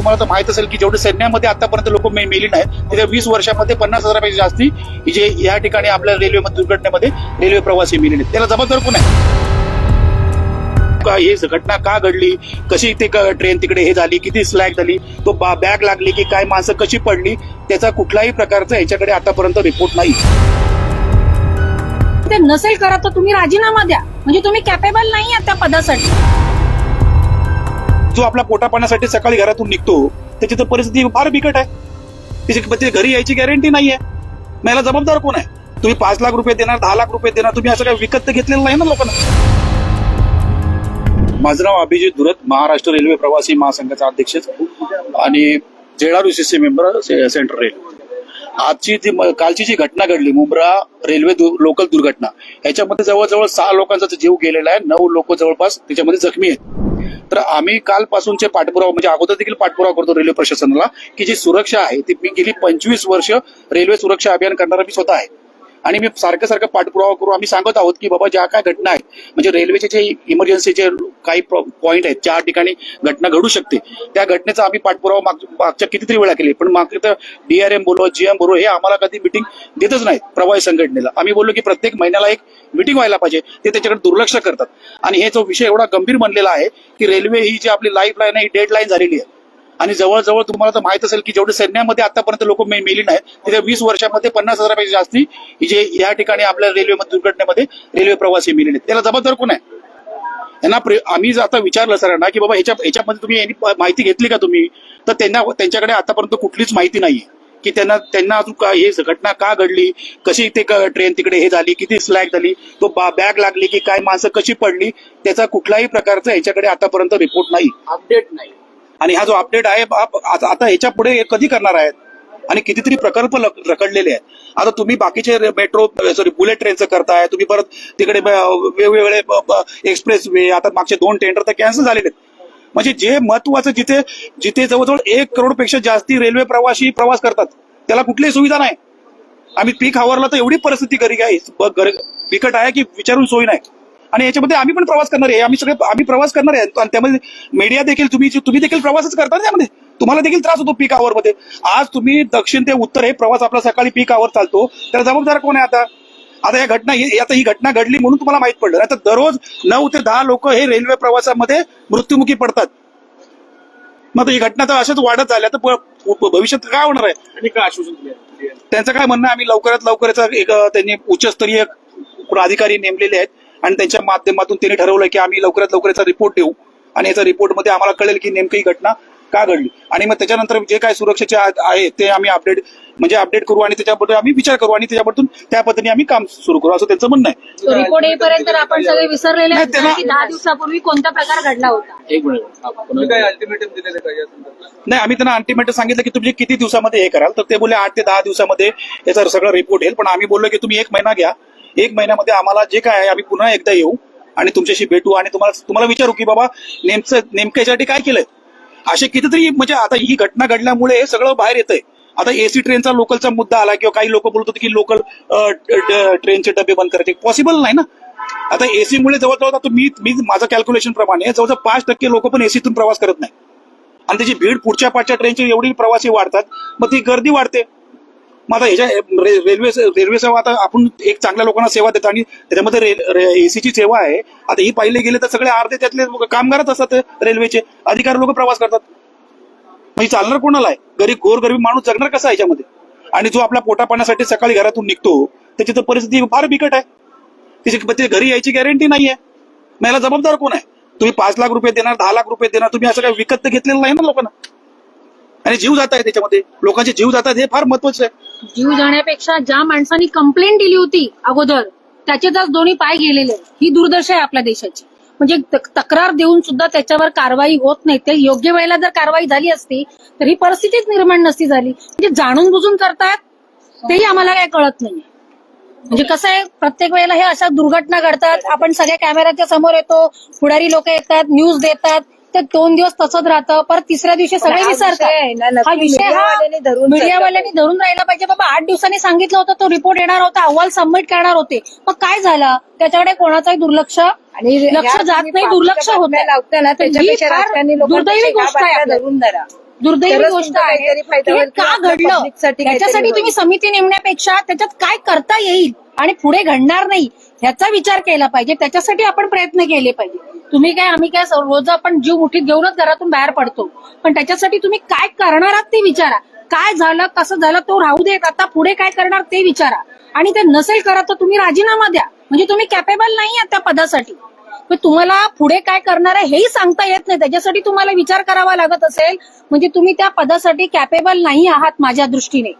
तुम्हाला तर माहीत असेल की जेवढे सैन्यामध्ये आतापर्यंत लोक मेली नाहीत त्याच्या वीस वर्षामध्ये पन्नास हजारापेक्षा जास्ती जे या ठिकाणी आपल्या रेल्वे दुर्घटनेमध्ये रेल्वे प्रवासी मेले नाहीत त्याला जबाबदार कोण आहे? का हे घटना का घडली? कशी ते ट्रेन तिकडे हे झाली? किती स्लॅग झाली? तो बॅग लागली की काय माणसं कशी पडली? त्याचा कुठलाही प्रकारचा याच्याकडे आतापर्यंत रिपोर्ट नाही. ते नसेल करत तर तुम्ही राजीनामा द्या. म्हणजे तुम्ही कॅपेबल नाही आहात त्या पदासाठी. जो आपला पोटापाण्यासाठी सकाळी घरातून निघतो त्याची तर परिस्थिती फार बिकट आहे. त्याची म्हणजे घरी यायची गॅरंटी नाही मग याला जबाबदार कोण आहे? तुम्ही पाच लाख रुपये देणार दहा लाख रुपये देणार तुम्ही असं काही विकत तर घेतलेलं नाही ना लोकांना? माझं नाव अभिजित धुरत महाराष्ट्र रेल्वे प्रवासी महासंघाचा अध्यक्ष. आणि जेडार युसीसी मेंबर सेंट्रल रेल्वे आजची जी कालची जी घटना घडली मुंब्रा रेल्वे दु- लोकल दुर्घटना याच्यामध्ये जवळजवळ सहा लोकांचा जीव गेलेला आहे. नऊ लोक जवळपास त्याच्यामध्ये जखमी आहेत. तर आम्ही कालपासूनचे पाठपुरावा म्हणजे अगोदर देखील पाठपुरावा करतो रेल्वे प्रशासनाला की जी सुरक्षा आहे ती मी गेली पंचवीस वर्ष रेल्वे सुरक्षा अभियान करणारा मी स्वतः आहे. आणि मी सारखं सारखं पाठपुरावा करू. आम्ही सांगत आहोत की बाबा ज्या काय घटना आहेत म्हणजे रेल्वेचे जे इमर्जन्सीचे काही पॉईंट आहेत ज्या ठिकाणी घटना घडू शकते त्या घटनेचा आम्ही पाठपुरावा माग- मागच्या कितीतरी वेळा केली. पण मागे तर डीआरएम बोलो जीएम बोलो हे आम्हाला कधी मिटिंग देतच नाहीत प्रवाही संघटनेला. आम्ही बोललो की प्रत्येक महिन्याला एक मिटिंग व्हायला पाहिजे ते त्याच्याकडे दुर्लक्ष करतात. आणि हे जो विषय एवढा गंभीर बनलेला आहे की रेल्वे ही जी आपली लाईफ लाईन आहे ही डेड लाईन झालेली आहे. आणि जवळजवळ तुम्हाला तर माहीत असेल की जेवढे सैन्यामध्ये आतापर्यंत लोक मेली नाही त्याच्या वीस वर्षामध्ये पन्नास हजारापेक्षा जास्ती जे या ठिकाणी आपल्या रेल्वे दुर्घटनेमध्ये रेल्वे प्रवासी मेलेले त्याला जबाबदार कोण आहे? यांना आम्ही जर आता विचारलं सरांना की बाबा ह्याच्या ह्याच्यामध्ये तुम्ही माहिती घेतली का तुम्ही? तर त्यांना त्यांच्याकडे आतापर्यंत कुठलीच माहिती नाहीये. की त्यांना त्यांना अजून का हे घटना का घडली? कशी ते क- ट्रेन तिकडे हे झाली? किती स्लॅग झाली? तो बॅग लागली की काय? माणसं कशी पडली? त्याचा कुठलाही प्रकारचा याच्याकडे आतापर्यंत रिपोर्ट नाही. अपडेट नाही. आणि हा जो अपडेट आहे आता ह्याच्या पुढे कधी करणार आहेत? आणि कितीतरी प्रकल्प रखडलेले आहेत. आता तुम्ही बाकीचे मेट्रो सॉरी बुलेट ट्रेनचं करताय तुम्ही परत तिकडे वेगवेगळे एक्सप्रेस वे आता मागचे दोन टेंडर तर कॅन्सल झालेले आहेत म्हणजे जे महत्वाचं जिथे जिथे जवळजवळ एक करोडपेक्षा जास्ती रेल्वे प्रवासी प्रवास करतात त्याला कुठलीही सुविधा नाही. आम्ही पीक आवरला तर एवढी परिस्थिती घरी आहे बिकट आहे की विचारून सोयी नाही. आणि याच्यामध्ये आम्ही पण प्रवास करणार आहे. आम्ही सगळे आम्ही प्रवास करणार आहे. आणि त्यामध्ये मीडिया देखील तुम्ही तुम्ही देखील प्रवासच करता ना त्यामध्ये? तुम्हाला देखील त्रास होतो पीक आवर मध्ये. आज तुम्ही दक्षिण ते उत्तर हे प्रवास आपला सकाळी पीक आवर चालतो. त्याला जबाबदार कोण आहे आता? आता या घटना ही आता ही घटना घडली म्हणून तुम्हाला माहीत पडलं. तर दररोज नऊ ते दहा लोक हे रेल्वे प्रवासामध्ये मृत्युमुखी पडतात. मग आता ही घटना तर अशाच वाढत झाल्या. तर भविष्यात काय होणार आहे? आणि काय आश्वासन त्यांचं काय म्हणणं आहे, आम्ही लवकरात लवकर एक त्यांनी उच्चस्तरीय अधिकारी नेमलेले आहेत. आणि त्यांच्या माध्यमातून त्यांनी ठरवलं की आम्ही लवकरात लवकर याचा रिपोर्ट देऊ. आणि याचा रिपोर्टमध्ये आम्हाला कळेल की नेमकी ही घटना का घडली. आणि मग त्याच्यानंतर जे काय सुरक्षेचे आहे ते आम्ही अपडेट म्हणजे अपडेट करू आणि त्याच्याबद्दल आम्ही विचार करू आणि त्याच्याबद्दल त्या पद्धतीने आम्ही काम सुरू करू. असं त्यांचं म्हणणं आहे. तो रिपोर्ट येईपर्यंत आपण सगळे विसरलेले दहा दिवसापूर्वी कोणता प्रकार घडला होता? एक अल्टिमेटम नाही आम्ही त्यांना अल्टिमेट सांगितलं की तुम्ही किती दिवसामध्ये हे कराल. तर ते बोलले आठ ते दहा दिवसामध्ये याचा सगळं रिपोर्ट येईल. पण आम्ही बोललो की तुम्ही एक महिना घ्या. एक महिन्यामध्ये आम्हाला जे काय आहे आम्ही पुन्हा एकदा येऊ आणि तुमच्याशी भेटू आणि तुम्हाला तुम्हाला विचारू की बाबा नेमकं नेमकं याच्यासाठी काय केलंय? असे कितीतरी म्हणजे आता ही घटना घडल्यामुळे हे सगळं बाहेर येतंय. आता एसी ट्रेनचा लोकलचा मुद्दा आला किंवा काही लोक बोलत होते की लोकल ट्रेनचे डबे बंद करायचे. पॉसिबल नाही ना? आता एसी मुळे जवळजवळ आता मी मी माझं कॅल्क्युलेशन प्रमाणे जवळजवळ पाच टक्के लोक पण एसीतून प्रवास करत नाही. आणि त्याची भीड पुढच्या पाचच्या ट्रेनची एवढी प्रवासी वाढतात मग ती गर्दी वाढते. मग आता ह्याच्या रे- रेल्वे रेल्वे सेवा आता आपण एक चांगल्या लोकांना सेवा देतो आणि त्याच्यामध्ये एसीची सेवा आहे. आता ही पाहिले गेले तर सगळे अर्धे त्यातले कामगारच असतात रेल्वेचे. अधिकारी लोक प्रवास करतात. म्हणजे चालणार कोणाला आहे? गरीब गोरगरीब माणूस जगणार कसा आहे याच्यामध्ये? आणि जो आपला पोटा पाण्यासाठी सकाळी घरातून निघतो त्याची तर परिस्थिती फार बिकट आहे. त्याची घरी यायची गॅरंटी नाही मग याला जबाबदार कोण आहे? तुम्ही पाच लाख रुपये देणार दहा लाख रुपये देणार तुम्ही असं काही विकत घेतलेलं नाही ना लोकांना? आणि जीव जात आहे त्याच्यामध्ये. लोकांचे जीव जातात हे फार महत्वाचं आहे. जीव जाण्यापेक्षा ज्या माणसांनी कंप्लेंट दिली होती अगोदर त्याचे तर दोन्ही पाय गेलेले आहेत. ही दुर्दशा आहे आपल्या देशाची. म्हणजे तक्रार देऊन सुद्धा त्याच्यावर कारवाई होत नाही. ते योग्य वेळेला जर कारवाई झाली असती तर ही परिस्थितीच निर्माण नसती झाली. म्हणजे जाणून बुजून करतात तेही आम्हाला काय कळत नाही. म्हणजे कसं आहे प्रत्येक वेळेला हे अशा दुर्घटना घडतात. आपण सगळ्या कॅमेऱ्याच्या समोर येतो पुढारी लोक येतात न्यूज देतात. ते दोन दिवस तसंच राहतं. परत तिसऱ्या दिवशी सगळे विसरतात. हा विषय हा मीडियावाल्यांनी धरून राहिला पाहिजे. बाबा आठ दिवसांनी सांगितलं होतं तो रिपोर्ट येणार होता अहवाल सबमिट करणार होते. मग काय झालं? त्याच्याकडे कोणाचंही दुर्लक्ष आणि लक्ष जात नाही दुर्लक्ष होत बातम्या लावता ना त्याच्यापेक्षा फार रस्त्यांनी दुर्दैवी गोष्ट आहे आपल्या. धरून धरा. दुर्दैवी गोष्ट आहे. का घडलं? त्याच्यासाठी. तुम्ही समिती नेमण्यापेक्षा त्याच्यात काय करता येईल? आणि पुढे घडणार नाही. ह्याचा विचार केला पाहिजे. त्याच्यासाठी आपण प्रयत्न केले पाहिजे. तुम्ही काय आम्ही काय रोज आपण जीव मुठीत घेऊनच घरातून बाहेर पडतो. पण त्याच्यासाठी तुम्ही काय करणार आहात ते विचारा. काय झालं कसं झालं तो राहू देत. आता पुढे काय करणार ते विचारा. आणि ते नसेल करत तर तुम्ही राजीनामा द्या. म्हणजे तुम्ही कॅपेबल नाही आहात त्या पदासाठी. तुम्हाला पुढे काय करणार आहे हेही सांगता येत नाही. त्याच्यासाठी तुम्हाला विचार करावा लागत असेल. म्हणजे तुम्ही त्या पदासाठी कॅपेबल नाही आहात माझ्या दृष्टीने.